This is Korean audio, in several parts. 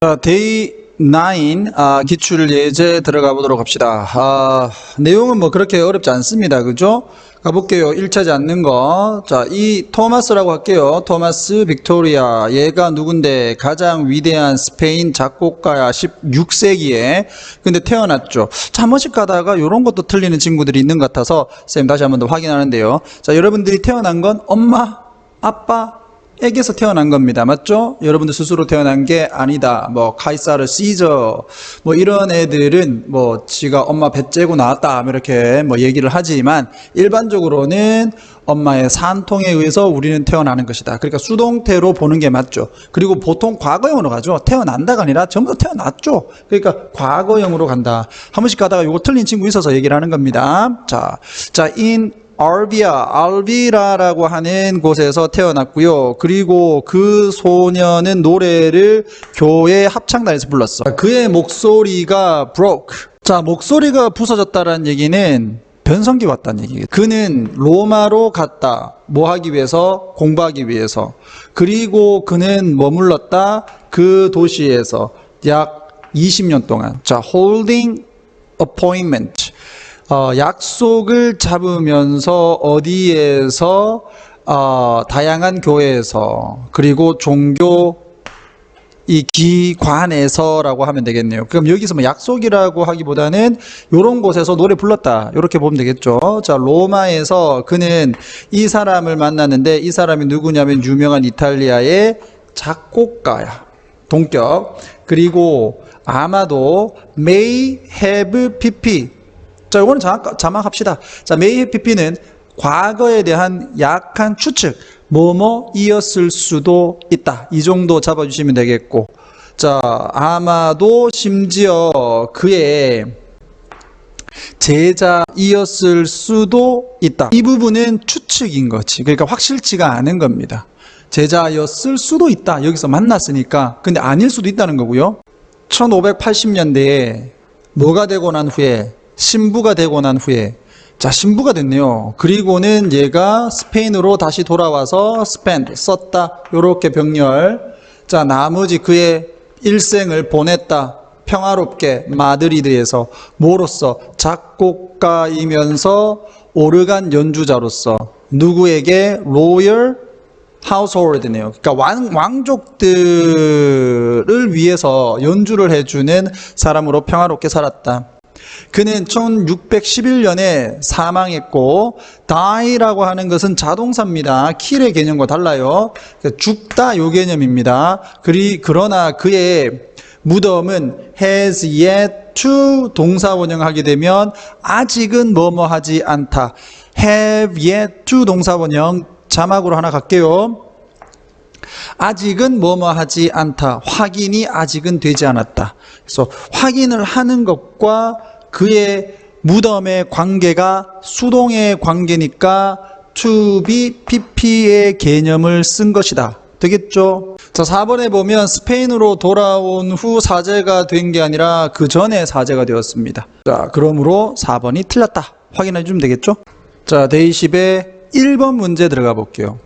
자, 데이 9 아, 기출 예제 들어가 보도록 합시다. 아, 내용은 뭐 그렇게 어렵지 않습니다. 그죠? 가볼게요. 1차지 않는 거. 자, 이 토마스라고 할게요. 토마스 빅토리아. 얘가 누군데 가장 위대한 스페인 작곡가야 16세기에. 근데 태어났죠. 자, 한 번씩 가다가 이런 것도 틀리는 친구들이 있는 것 같아서 쌤 다시 한 번 더 확인하는데요. 자, 여러분들이 태어난 건 엄마, 아빠, 에게서 태어난 겁니다. 맞죠? 여러분들 스스로 태어난 게 아니다. 뭐 카이사르 시저 뭐 이런 애들은 뭐 지가 엄마 배 째고 나왔다 뭐 이렇게 뭐 얘기를 하지만 일반적으로는 엄마의 산통에 의해서 우리는 태어나는 것이다. 그러니까 수동태로 보는 게 맞죠. 그리고 보통 과거형으로 가죠. 태어난다가 아니라 전부 다 태어났죠. 그러니까 과거형으로 간다. 한 번씩 가다가 이거 틀린 친구 있어서 얘기를 하는 겁니다. 자, 자, in 알비아, 알비라라고 하는 곳에서 태어났고요. 그리고 그 소녀는 노래를 교회 합창단에서 불렀어. 그의 목소리가 broke. 자, 목소리가 부서졌다라는 얘기는 변성기 왔다는 얘기예요. 그는 로마로 갔다. 뭐 하기 위해서? 공부하기 위해서. 그리고 그는 머물렀다. 그 도시에서 약 20년 동안. 자, holding appointment. 어, 약속을 잡으면서 어디에서 어, 다양한 교회에서 그리고 종교 이 기관에서라고 하면 되겠네요. 그럼 여기서 뭐 약속이라고 하기보다는 이런 곳에서 노래 불렀다. 이렇게 보면 되겠죠. 자, 로마에서 그는 이 사람을 만났는데 이 사람이 누구냐면 유명한 이탈리아의 작곡가야. 동격. 그리고 아마도 may have pp. 자, 이거는 자막, 자막합시다. 자, may have 과거에 대한 약한 추측, 뭐뭐이었을 수도 있다. 이 정도 잡아주시면 되겠고. 자, 아마도 심지어 그의 제자이었을 수도 있다. 이 부분은 추측인 거지. 그러니까 확실치가 않은 겁니다. 제자였을 수도 있다. 여기서 만났으니까. 근데 아닐 수도 있다는 거고요. 1580년대에 뭐가 되고 난 후에 신부가 되고 난 후에 자 신부가 됐네요. 그리고는 얘가 스페인으로 다시 돌아와서 스펜 썼다. 요렇게 병렬. 자 나머지 그의 일생을 보냈다. 평화롭게 마드리드에서 뭐로서 작곡가이면서 오르간 연주자로서 누구에게 로열 하우스홀드네요. 그러니까 왕, 왕족들을 위해서 연주를 해주는 사람으로 평화롭게 살았다. 그는 1611년에 사망했고 die라고 하는 것은 자동사입니다. 킬의 개념과 달라요. 죽다 요 개념입니다. 그러나 그의 무덤은 has yet to 동사 원형하게 되면 아직은 뭐뭐 하지 않다. have yet to 동사 원형 자막으로 하나 갈게요. 아직은 뭐뭐 하지 않다. 확인이 아직은 되지 않았다. 그래서 확인을 하는 것과 그의 무덤의 관계가 수동의 관계니까 to be pp의 개념을 쓴 것이다. 되겠죠? 자, 4번에 보면 스페인으로 돌아온 후 사제가 된 게 아니라 그 전에 사제가 되었습니다. 자, 그러므로 4번이 틀렸다. 확인해 주면 되겠죠? 자, 데이십의 1번 문제 들어가 볼게요.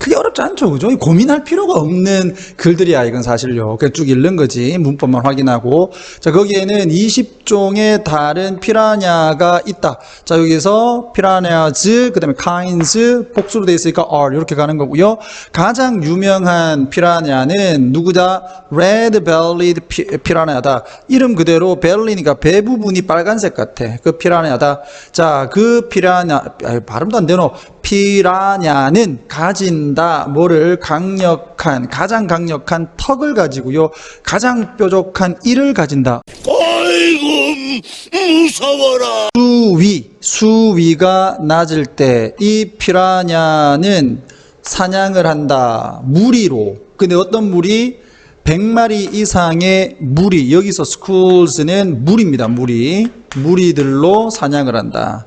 크게 어렵지 않죠, 그죠? 고민할 필요가 없는 글들이야, 이건 사실요. 그냥 쭉 읽는 거지. 문법만 확인하고. 자, 거기에는 20종의 다른 피라냐가 있다. 자, 여기서 피라냐즈, 그 다음에 kinds, 복수로 되어 있으니까 are, 이렇게 가는 거고요. 가장 유명한 피라냐는 누구다? bellied 피, 피라냐다. 이름 그대로 벨리니까 배 부분이 빨간색 같아. 그 피라냐다. 자, 그 피라냐, 아, 발음도 안 되노. 피라냐는 가진 다 뭐를 강력한 가장 강력한 턱을 가지고요. 가장 뾰족한 이를 가진다. 아이고 무서워라. 수위 수위가 낮을 때 이 피라냐는 사냥을 한다. 무리로. 근데 어떤 무리? 100마리 이상의 무리. 여기서 schools,는 무리입니다. 무리. 무리들로 사냥을 한다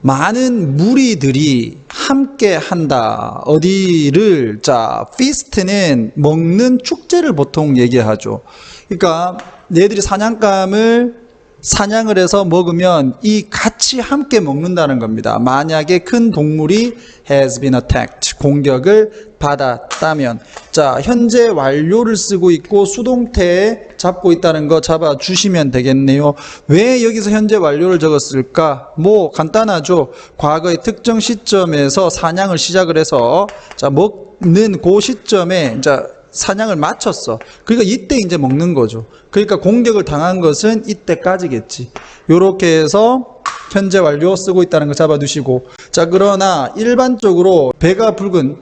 많은 무리들이 함께 한다. 어디를 자 피스트는 먹는 축제를 보통 얘기하죠. 그러니까 얘들이 사냥감을 사냥을 해서 먹으면 이 같이 함께 먹는다는 겁니다. 만약에 큰 동물이 has been attacked 공격을 받았다면 자 현재 완료를 쓰고 있고 수동태 잡고 있다는 거 잡아 주시면 되겠네요. 왜 여기서 현재 완료를 적었을까? 뭐 간단하죠. 과거의 특정 시점에서 사냥을 시작을 해서 자 먹는 그 시점에 자 사냥을 마쳤어. 그러니까 이때 이제 먹는 거죠. 그러니까 공격을 당한 것은 이때까지겠지. 요렇게 해서 현재 완료 쓰고 있다는 거 잡아두시고. 자, 그러나 일반적으로 배가 붉은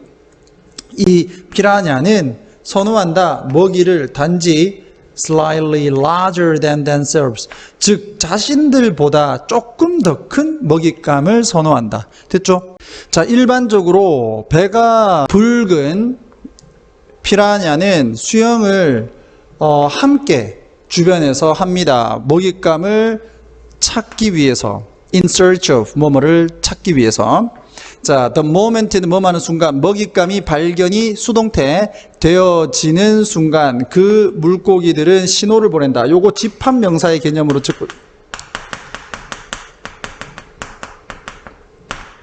이 피라냐는 선호한다. 먹이를 단지 slightly larger than themselves. 즉, 자신들보다 조금 더 큰 먹잇감을 선호한다. 됐죠? 자, 일반적으로 배가 붉은 피라냐는 수영을 어, 함께 주변에서 합니다. 먹잇감을 찾기 위해서 in search of 뭐뭐를 찾기 위해서 자, the moment는 뭐하는 순간 먹잇감이 발견이 수동태 되어지는 순간 그 물고기들은 신호를 보낸다. 요거 집합 명사의 개념으로 듣고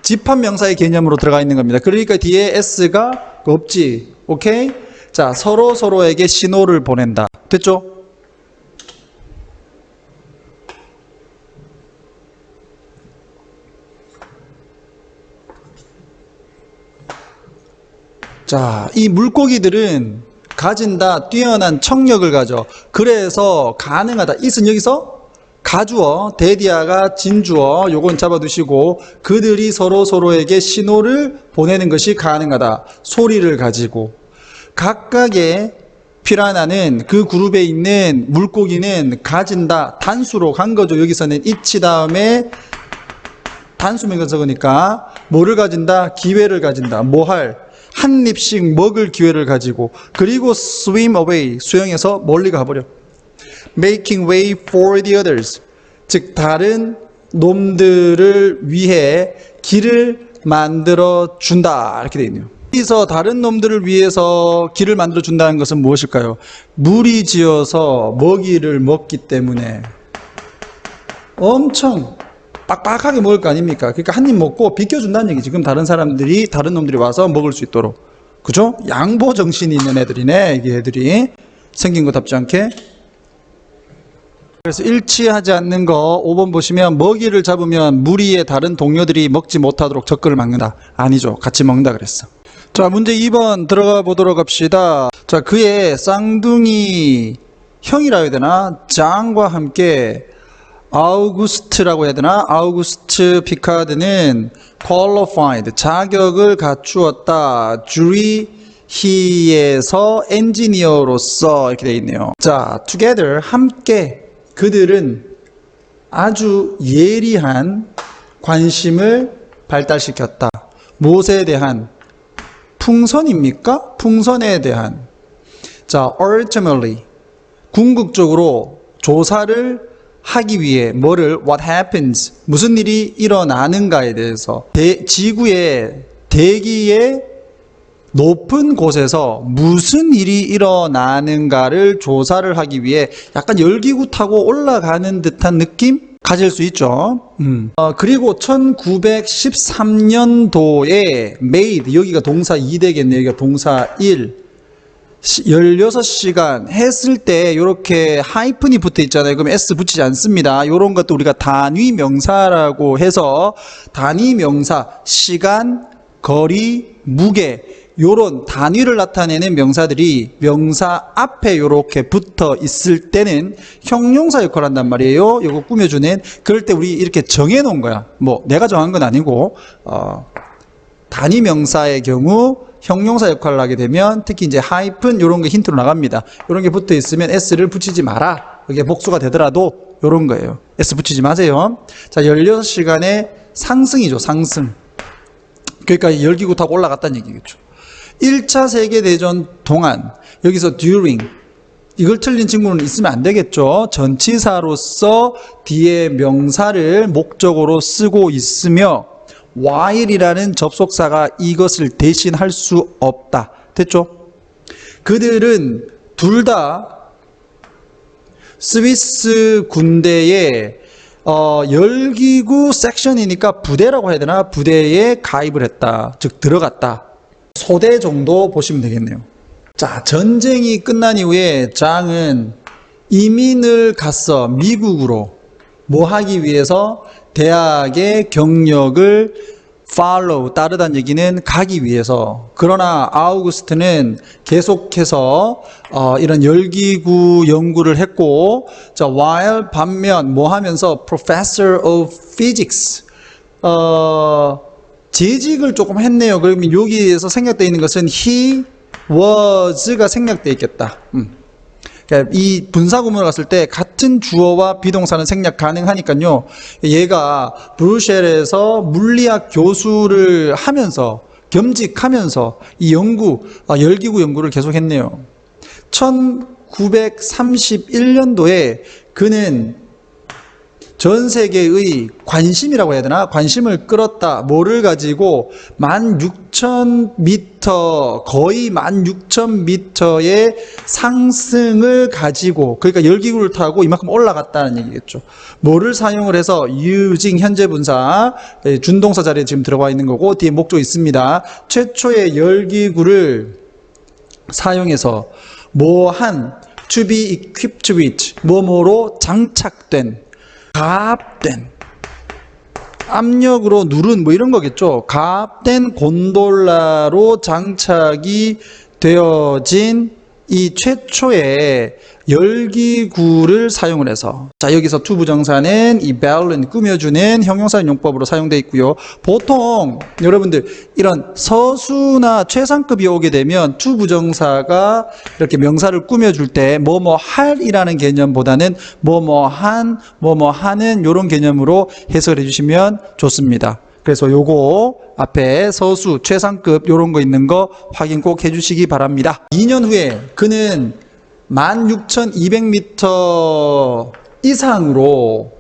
집합 명사의 개념으로 들어가 있는 겁니다. 그러니까 뒤에 s가 없지. 오케이? 자, 서로 서로에게 신호를 보낸다. 됐죠? 자, 이 물고기들은 가진다 뛰어난 청력을 가져. 그래서 가능하다. 이은 여기서 가주어, 대디아가 진주어, 요건 잡아두시고 그들이 서로 서로에게 신호를 보내는 것이 가능하다. 소리를 가지고 각각의 피라나는 그 그룹에 있는 물고기는 가진다. 단수로 간 거죠. 여기서는 이치 다음에 단수명사 적으니까 뭐를 가진다? 기회를 가진다. 뭐 할? 한 입씩 먹을 기회를 가지고 그리고 swim away 수영해서 멀리 가버려. making way for the others 즉 다른 놈들을 위해 길을 만들어 준다 이렇게 되어 있네요. 여기서 다른 놈들을 위해서 길을 만들어 준다는 것은 무엇일까요? 물이 지어서 먹이를 먹기 때문에 엄청 빡빡하게 먹을 거 아닙니까? 그러니까 한 입 먹고 비켜준다는 얘기지. 그럼 다른 사람들이, 다른 놈들이 와서 먹을 수 있도록. 그죠? 양보 정신이 있는 애들이네, 이게 애들이. 생긴 거 답지 않게. 그래서 일치하지 않는 거 5번 보시면 먹이를 잡으면 무리의 다른 동료들이 먹지 못하도록 접근을 막는다. 아니죠. 같이 먹는다 그랬어. 자, 문제 2번 들어가 보도록 합시다. 자, 그의 쌍둥이 형이라 해야 되나? 장과 함께 아우구스트라고 해야 되나? 아우구스트 피카드는 qualified 자격을 갖추었다. 주리 히에서 엔지니어로서 이렇게 되어 있네요. 자, together 함께 그들은 아주 예리한 관심을 발달시켰다. 무엇에 대한 풍선입니까? 풍선에 대한 자, ultimately 궁극적으로 조사를 하기 위해 뭐를 what happens 무슨 일이 일어나는가에 대해서 대, 지구의 대기의 높은 곳에서 무슨 일이 일어나는가를 조사를 하기 위해 약간 열기구 타고 올라가는 듯한 느낌 가질 수 있죠. 음. 어, 그리고 1913년도에 made 여기가 동사 2 되겠네요. 여기가 동사 1. 16시간 했을 때 이렇게 하이픈이 붙어 있잖아요. 그럼 S 붙이지 않습니다. 이런 것도 우리가 단위 명사라고 해서 단위 명사, 시간, 거리, 무게 요런 단위를 나타내는 명사들이 명사 앞에 이렇게 붙어 있을 때는 형용사 역할을 한단 말이에요. 요거 꾸며주는 그럴 때 우리 이렇게 정해 놓은 거야. 뭐 내가 정한 건 아니고 어, 단위 명사의 경우 형용사 역할을 하게 되면 특히 이제 하이픈 이런 게 힌트로 나갑니다. 이런 게 붙어 있으면 s를 붙이지 마라. 이게 복수가 되더라도 이런 거예요. s 붙이지 마세요. 자, 16시간의 상승이죠. 상승. 그러니까 열기구 타고 올라갔다는 얘기겠죠. 1차 세계대전 동안 여기서 during 이걸 틀린 친구는 있으면 안 되겠죠. 전치사로서 뒤에 명사를 목적으로 쓰고 있으며 while이라는 접속사가 이것을 대신할 수 없다. 됐죠? 그들은 둘 다 스위스 군대에 어, 열기구 섹션이니까 부대라고 해야 되나? 부대에 가입을 했다. 즉, 들어갔다. 소대 정도 보시면 되겠네요. 자, 전쟁이 끝난 이후에 장은 이민을 갔어. 미국으로. 뭐 하기 위해서? 대학의 경력을 follow, 따르다는 얘기는 가기 위해서. 그러나 아우구스트는 계속해서 어, 이런 열기구 연구를 했고, 자, while 반면 뭐 하면서 professor of physics, 어, 재직을 조금 했네요. 그러면 여기에서 생략되어 있는 것은 he was가 생략되어 있겠다. 음. 그러니까 이 분사구문을 갔을 때 같은 주어와 비동사는 생략 가능하니까요. 얘가 브루셀에서 물리학 교수를 하면서 겸직하면서 이 연구, 아, 열기구 연구를 계속했네요. 1931년도에 그는 전 세계의 관심이라고 해야 되나? 관심을 끌었다. 뭐를 가지고 16,000m, 거의 16,000m의 상승을 가지고, 그러니까 열기구를 타고 이만큼 올라갔다는 얘기겠죠. 뭐를 사용을 해서 using 현재 분사, 예, 준동사 자리에 지금 들어가 있는 거고, 뒤에 목조 있습니다. 최초의 열기구를 사용해서 뭐한 to be equipped with 뭐뭐로 장착된 가압된 압력으로 누른 뭐 이런 거겠죠. 가압된 곤돌라로 장착이 되어진 이 최초의 열기구를 사용을 해서 자 여기서 투부정사는 이 balloon 꾸며주는 형용사 용법으로 사용되어 있고요. 보통 여러분들 이런 서수나 최상급이 오게 되면 투부정사가 이렇게 명사를 꾸며줄 때 뭐뭐 할이라는 개념보다는 뭐뭐 한, 뭐뭐 하는 이런 개념으로 해석을 해주시면 좋습니다. 그래서 요거 앞에 서수, 최상급 요런 거 있는 거 확인 꼭 해주시기 바랍니다. 2년 후에 그는 16,200m 이상으로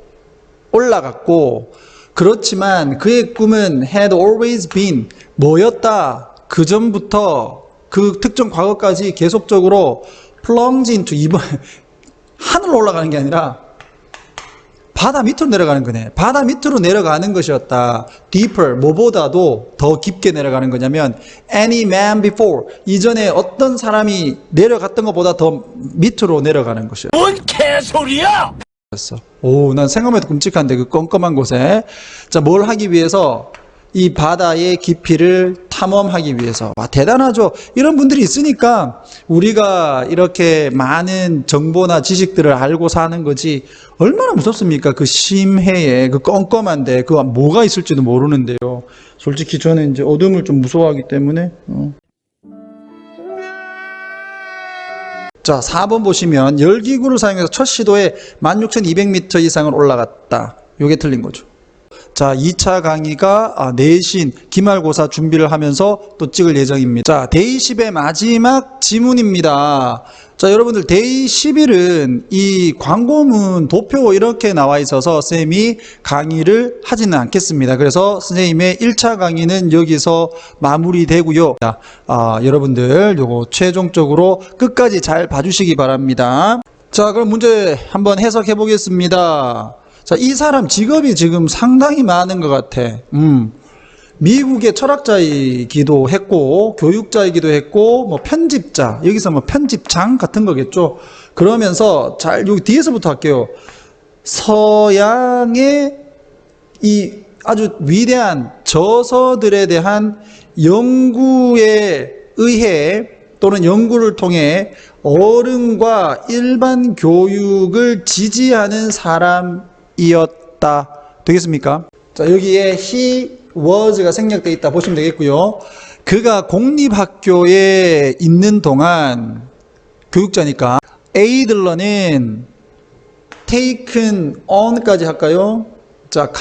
올라갔고 그렇지만 그의 꿈은 had always been 뭐였다. 그 전부터 그 특정 과거까지 계속적으로 plunge into 이번 하늘로 올라가는 게 아니라 바다 밑으로 내려가는 거네. 바다 밑으로 내려가는 것이었다. deeper, 뭐보다도 더 깊게 내려가는 거냐면 any man before, 이전에 어떤 사람이 내려갔던 것보다 더 밑으로 내려가는 것이었다. 뭔 개소리야! 오, 난 생각만 해도 끔찍한데 그 껌껌한 곳에 자, 뭘 하기 위해서 이 바다의 깊이를 탐험하기 위해서 와 대단하죠. 이런 분들이 있으니까 우리가 이렇게 많은 정보나 지식들을 알고 사는 거지 얼마나 무섭습니까? 그 심해에 그 껌껌한데 그 뭐가 있을지도 모르는데요. 솔직히 저는 이제 어둠을 좀 무서워하기 때문에 어. 자, 4번 보시면 열기구를 사용해서 첫 시도에 16,200m 이상을 올라갔다. 요게 틀린 거죠. 자, 2차 강의가 아, 내신 기말고사 준비를 하면서 또 찍을 예정입니다. 자, 데이 10의 마지막 지문입니다. 자, 여러분들 데이 11은 이 광고문 도표 이렇게 나와 있어서 쌤이 강의를 하지는 않겠습니다. 그래서 선생님의 1차 강의는 여기서 마무리되고요. 자, 아, 여러분들 요거 최종적으로 끝까지 잘 봐주시기 바랍니다. 자, 그럼 문제 한번 해석해 보겠습니다. 자, 이 사람 직업이 지금 상당히 많은 것 같아. 음. 미국의 철학자이기도 했고, 교육자이기도 했고, 뭐 편집자, 여기서 뭐 편집장 같은 거겠죠. 그러면서 잘, 여기 뒤에서부터 할게요. 서양의 이 아주 위대한 저서들에 대한 연구에 의해 또는 연구를 통해 어른과 일반 교육을 지지하는 사람 이었다. 되겠습니까? 자, 여기에 he was가 생략되어 있다 보시면 되겠고요. 그가 공립학교에 있는 동안 교육자니까 에이들러는 taken on까지 할까요? 자,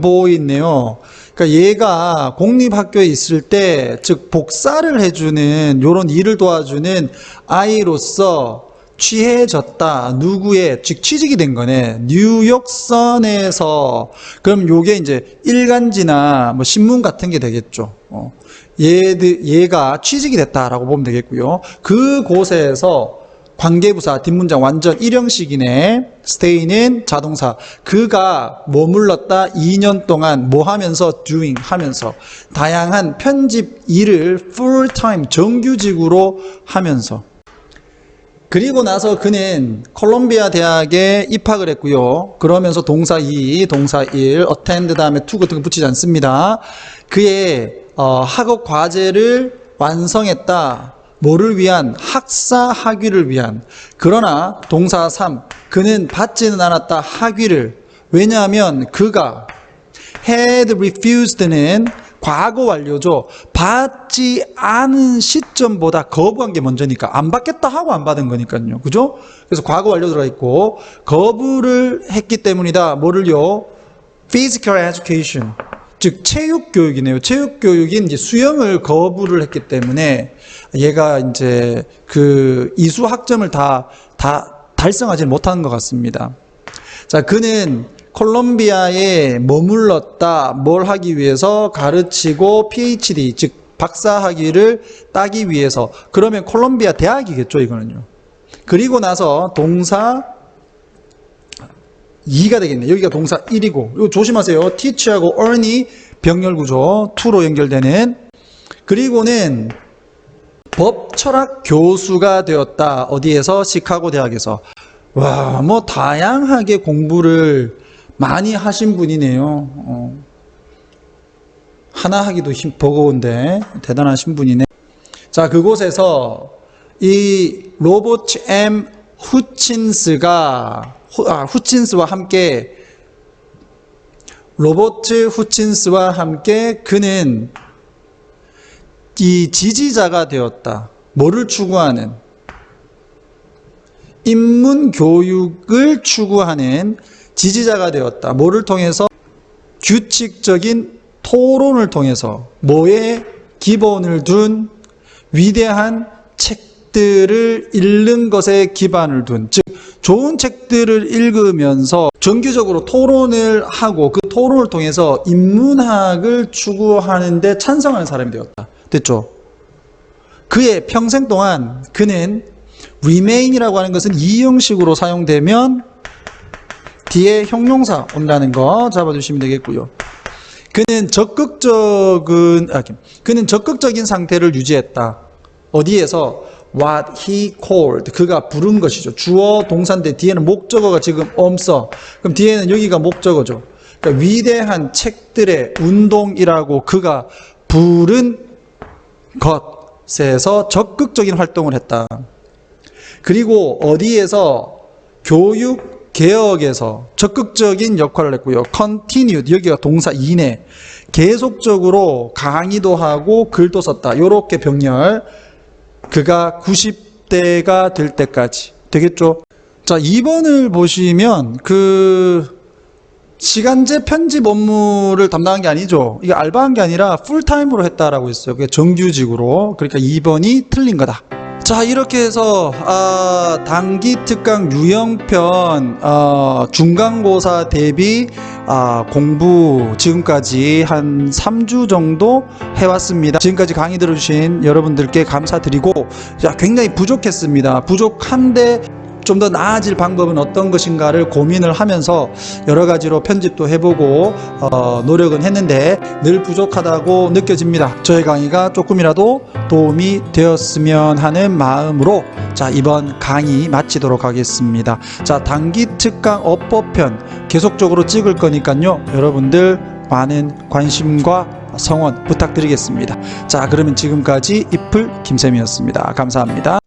boy 있네요. 그러니까 얘가 공립학교에 있을 때, 즉, 복사를 해주는, 요런 일을 도와주는 아이로서 취해졌다. 누구의, 즉, 취직이 된 거네. 뉴욕선에서, 그럼 요게 이제 일간지나 뭐 신문 같은 게 되겠죠. 어. 얘들, 얘가 취직이 됐다라고 보면 되겠고요. 그 곳에서 관계부사 뒷문장 완전 일형식이네. stay는 자동사. 그가 머물렀다 2년 동안 뭐 하면서 doing 하면서 다양한 편집 일을 full time 정규직으로 하면서 그리고 나서 그는 콜롬비아 대학에 입학을 했고요. 그러면서 동사 2, 동사 1, attend 다음에 to 같은 거 붙이지 않습니다. 그의 어, 학업 과제를 완성했다. 뭐를 위한? 학사 학위를 위한. 그러나 동사 3, 그는 받지는 않았다. 학위를. 왜냐하면 그가 had refused는 과거 완료죠. 받지 않은 시점보다 거부한 게 먼저니까 안 받겠다 하고 안 받은 거니까요. 그죠? 그래서 과거 완료 들어가 있고 거부를 했기 때문이다. 뭐를요? physical education. 즉 체육 교육이네요. 체육 교육인 이제 수영을 거부를 했기 때문에 얘가 이제 그 이수 학점을 다 다 달성하지 못하는 것 같습니다. 자, 그는 콜롬비아에 머물렀다. 뭘 하기 위해서 가르치고 PhD, 즉 박사 학위를 따기 위해서. 그러면 콜롬비아 대학이겠죠, 이거는요. 그리고 나서 동사 2가 되겠네. 여기가 동사 1이고. 이거 조심하세요. teach하고 earn이 병렬 구조 2로 연결되는. 그리고는 법 철학 교수가 되었다. 어디에서? 시카고 대학에서. 와, 뭐 다양하게 공부를 많이 하신 분이네요. 어. 하나 하기도 힘 버거운데 대단하신 분이네. 자, 그곳에서 이 로버트 M 후친스가 후, 아, 후친스와 함께 로버트 후친스와 함께 그는 이 지지자가 되었다. 뭐를 추구하는? 인문 교육을 추구하는 지지자가 되었다. 뭐를 통해서? 규칙적인 토론을 통해서 뭐에 기본을 둔 위대한 책들을 읽는 것에 기반을 둔, 즉, 좋은 책들을 읽으면서 정기적으로 토론을 하고 그 토론을 통해서 인문학을 추구하는데 찬성하는 사람이 되었다. 됐죠? 그의 평생 동안 그는 remain이라고 하는 것은 이 형식으로 사용되면 뒤에 형용사 온다는 거 잡아주시면 되겠고요. 그는 적극적인 아, 그는 적극적인 상태를 유지했다. 어디에서 what he called 그가 부른 것이죠. 주어 동사인데 뒤에는 목적어가 지금 없어. 그럼 뒤에는 여기가 목적어죠. 그러니까 위대한 책들의 운동이라고 그가 부른 것에서 적극적인 활동을 했다. 그리고 어디에서 교육 개혁에서 적극적인 역할을 했고요. continued 여기가 동사 이내 계속적으로 강의도 하고 글도 썼다. 이렇게 병렬 그가 90대가 될 때까지 되겠죠. 자 2번을 보시면 그 시간제 편집 업무를 담당한 게 아니죠. 이게 알바한 게 아니라 풀타임으로 했다라고 했어요. 그게 정규직으로. 그러니까 2번이 틀린 거다. 자 이렇게 해서 아, 단기 특강 유형편 어, 중간고사 대비 아, 공부 지금까지 한 3주 정도 해왔습니다. 지금까지 강의 들어주신 여러분들께 감사드리고 자, 굉장히 부족했습니다. 부족한데 좀 더 나아질 방법은 어떤 것인가를 고민을 하면서 여러 가지로 편집도 해보고 어, 노력은 했는데 늘 부족하다고 느껴집니다. 저의 강의가 조금이라도 도움이 되었으면 하는 마음으로 자 이번 강의 마치도록 하겠습니다. 자 단기 특강 업보편 계속적으로 찍을 거니까요. 여러분들 많은 관심과 성원 부탁드리겠습니다. 자 그러면 지금까지 이플 김쌤이었습니다. 감사합니다.